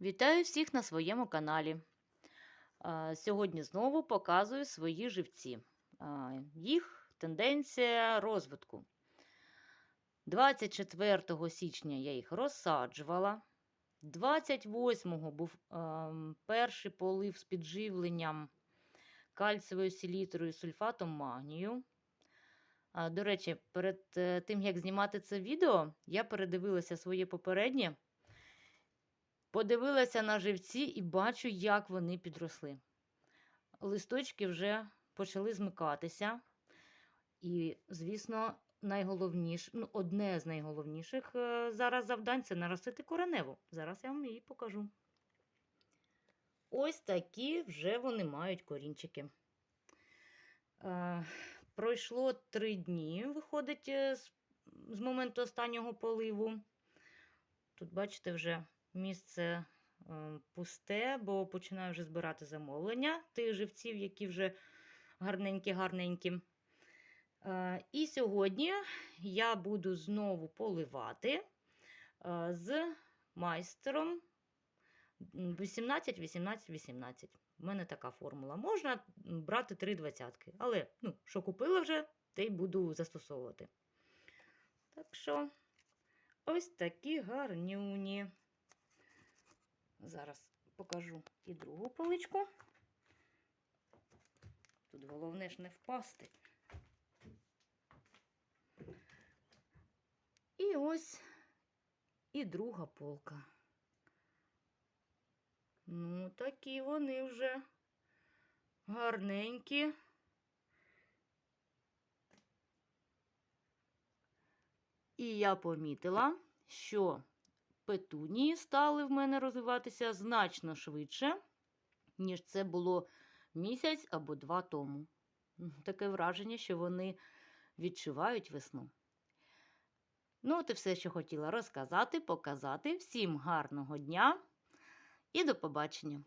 Вітаю всіх на своєму каналі. Сьогодні знову показую свої живці, їх тенденція розвитку. 24 січня я їх розсаджувала. 28-го був ем, перший полив з підживленням кальцієвою селітрою сульфатом магнію. До речі, перед е, тим, як знімати це відео, я передивилася своє попереднє. Подивилася на живці і бачу, як вони підросли. Листочки вже почали змикатися. І, звісно, найголовніше, ну, одне з найголовніших е, зараз завдань це наростити кореневу. Зараз я вам її покажу. Ось такі вже вони мають корінчики. Е, пройшло три дні, виходить, е, з, з моменту останнього поливу. Тут, бачите, вже місце е, пусте, бо починаю вже збирати замовлення тих живців, які вже гарненькі-гарненькі. Е, І сьогодні я буду знову поливати е, з майстером 18, 18, 18. У мене така формула. Можна брати три двадцятки, але ну, що купила вже, те й буду застосовувати. Так що, ось такі гарнюні. Зараз покажу і другу поличку. Тут головне ж не впасти. І ось і друга полка. Ну, такі вони вже гарненькі. І я помітила, що петунії стали в мене розвиватися значно швидше, ніж це було місяць або два тому. Таке враження, що вони відчувають весну. Ну, от і все, що хотіла розказати, показати. Всім гарного дня і до побачення!